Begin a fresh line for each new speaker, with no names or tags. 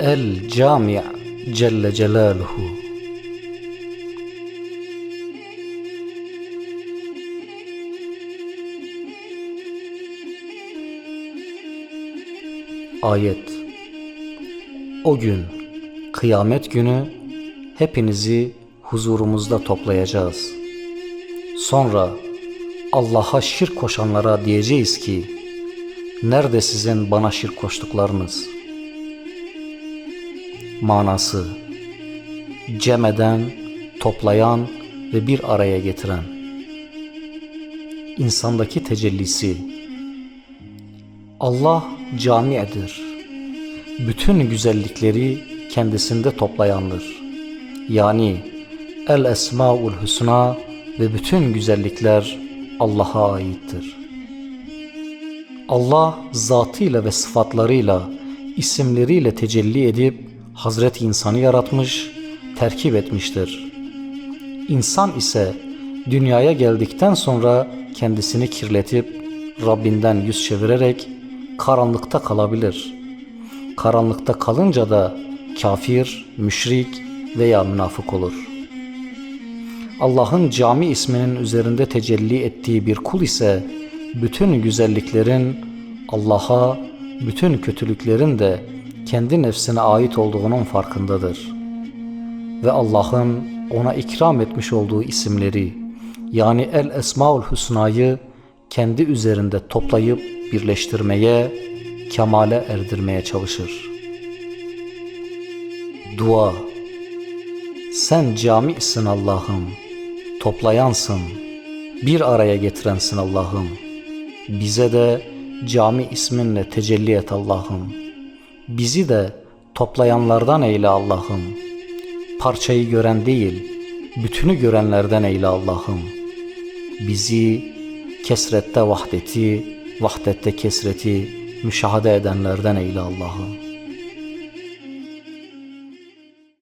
El Cami' Celle Celaluhu Ayet O gün, kıyamet günü hepinizi huzurumuzda toplayacağız. Sonra Allah'a şirk koşanlara diyeceğiz ki, Nerede sizin bana şirk koştuklarınız? Manası Cem eden, toplayan ve bir araya getiren. İnsandaki tecellisi Allah cami'dir. Bütün güzellikleri kendisinde toplayandır. Yani El Esmaül Hüsna ve bütün güzellikler Allah'a aittir. Allah zatıyla ve sıfatlarıyla, isimleriyle tecelli edip Hazreti insanı yaratmış, terkip etmiştir. İnsan ise dünyaya geldikten sonra kendisini kirletip Rabbinden yüz çevirerek karanlıkta kalabilir. Karanlıkta kalınca da kafir, müşrik veya münafık olur. Allah'ın cami isminin üzerinde tecelli ettiği bir kul ise bütün güzelliklerin Allah'a, bütün kötülüklerin de kendi nefsine ait olduğunun farkındadır. Ve Allah'ın ona ikram etmiş olduğu isimleri yani El Esmaül Hüsna'yı kendi üzerinde toplayıp birleştirmeye, kemale erdirmeye çalışır. Dua Sen camisin Allah'ım, toplayansın, bir araya getirensin Allah'ım. Bize de cami isminle tecelli et Allah'ım. Bizi de toplayanlardan eyle Allah'ım. Parçayı gören değil, bütünü görenlerden eyle Allah'ım. Bizi kesrette vahdeti, vahdette kesreti müşahede edenlerden eyle Allah'ım.